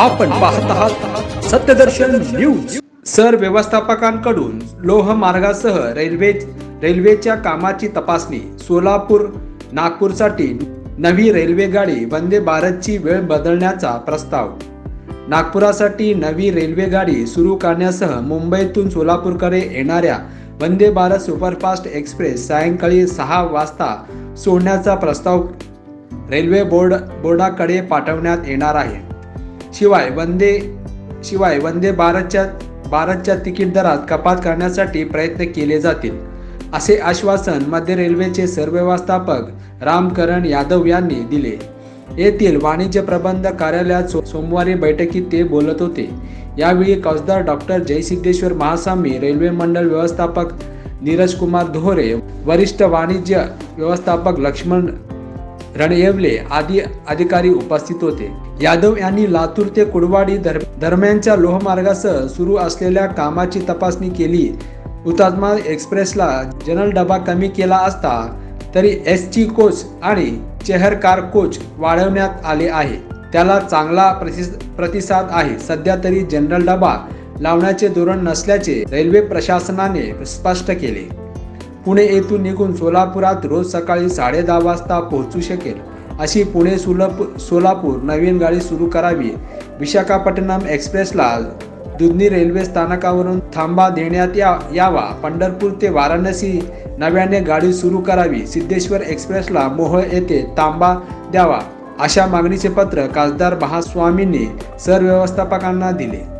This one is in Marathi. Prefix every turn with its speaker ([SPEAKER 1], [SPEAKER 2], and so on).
[SPEAKER 1] आपण पाहत आहात सत्यदर्शन न्यूज सर व्यवस्थापकांकडून लोह मार्गासह रेल्वे रेल्वेच्या कामाची तपासणी सोलापूर नागपूरसाठी नवी रेल्वे गाडी वंदे भारतची वेळ बदलण्याचा प्रस्ताव. नागपुरासाठी नवी रेल्वे गाडी सुरू करण्यासह मुंबईतून सोलापूरकडे येणाऱ्या वंदे भारत सुपरफास्ट एक्सप्रेस सायंकाळी सहा वाजता सोडण्याचा प्रस्ताव रेल्वे बोर्ड बोर्डाकडे पाठवण्यात येणार आहे. शिवाय वंदे शिवाय वंदे भारतच्या भारतच्या तिकीट दरात कपात करण्यासाठी प्रयत्न केले जातील असे आश्वासन मध्य रेल्वेचे सरव्यवस्थापक रामकरण यादव यांनी दिले. येथील वाणिज्य प्रबंध कार्यालयात सोमवारी बैठकीत ते बोलत होते. यावेळी खासदार डॉक्टर जयसिद्धेश्वर महास्वामी रेल्वे मंडळ व्यवस्थापक नीरज कुमार धोरे वरिष्ठ वाणिज्य व्यवस्थापक लक्ष्मण रणयेवले आदी अधिकारी उपस्थित होते. यादव यांनी लातूर ते कुडवाडी दर दरम्यानच्या लोहमार्गासह सुरू असलेल्या कामाची तपासणी केली. हुतात्मा एक्सप्रेसला जनरल डबा कमी केला असता तरी एस टी कोच आणि चेहर कार कोच वाढवण्यात आले आहे. त्याला चांगला प्रतिसाद आहे. सध्या तरी जनरल डबा लावण्याचे धोरण नसल्याचे रेल्वे प्रशासनाने स्पष्ट केले. पुणे येथून निघून सोलापुरात रोज सकाळी साडेदहा वाजता पोहोचू शकेल. अशी पुणे सुलप सोलापूर नवीन गाडी सुरू करावी. विशाखापट्टणम एक्सप्रेसला दुधनी रेल्वे स्थानकावरून थांबा देण्यात या यावा. पंढरपूर ते वाराणसी नव्याने गाडी सुरू करावी. सिद्धेश्वर एक्सप्रेसला मोहळ येथे तांबा द्यावा. अशा मागणीचे पत्र खासदार महास्वामींनी सरव्यवस्थापकांना दिले.